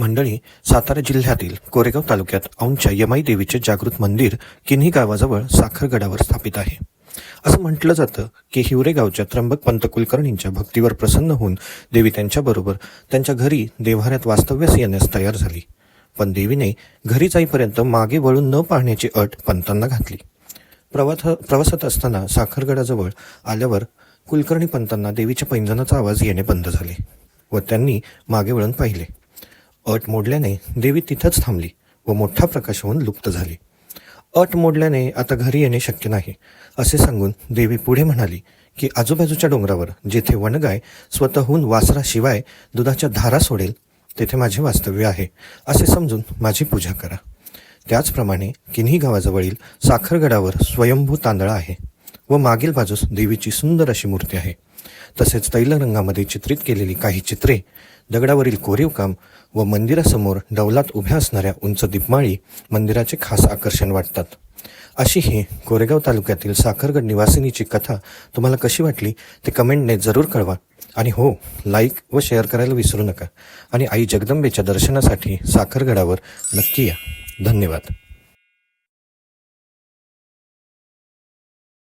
मंडळी सातारा जिल्ह्यातील कोरेगाव तालुक्यात औंच्या यमाई देवीचे जागृत मंदिर किन्ही गावाजवळ साखरगडावर स्थापित आहे. असं म्हटलं जातं की हिवरे गावच्या त्र्यंबक पंत कुलकर्णींच्या भक्तीवर प्रसन्न होऊन देवी त्यांच्याबरोबर त्यांच्या घरी देव्हाऱ्यात वास्तव्यास येण्यास तयार झाली. पण देवीने घरी जाईपर्यंत मागे वळून न पाहण्याची अट पंतांना घातली. प्रवास प्रवासात असताना साखरगडाजवळ आल्यावर कुलकर्णी पंतांना देवीच्या पैंजनाचा आवाज येणे बंद झाले व त्यांनी मागे वळून पाहिले. अट मोडल्याने देवी तिथंच थांबली व मोठा प्रकाश होऊन लुप्त झाली. अट मोडल्याने आता घरी येणे शक्य नाही असे सांगून देवी पुढे म्हणाली की आजूबाजूच्या डोंगरावर जेथे वनगाय स्वतःहून वासराशिवाय दुधाच्या धारा सोडेल तेथे माझे वास्तव्य आहे असे समजून माझी पूजा करा. त्याचप्रमाणे किन्ही गावाजवळील साखरगडावर स्वयंभू तांदळा आहे व मागील बाजूस देवीची सुंदर अशी मूर्ती आहे. तसेच तैलरंगामध्ये चित्रित केलेली काही चित्रे दगडावरील कोरीव काम व मंदिरासमोर डौलात उभ्या असणाऱ्या उंच दीपमाळी मंदिराचे खास आकर्षण वाटतात. अशी ही कोरेगाव तालुक्यातील साखरगड निवासिनीची कथा तुम्हाला कशी वाटली ते कमेंटने जरूर कळवा. आणि हो लाईक व शेअर करायला विसरू नका. आणि आई जगदंबेच्या दर्शनासाठी साखरगडावर नक्की या. धन्यवाद.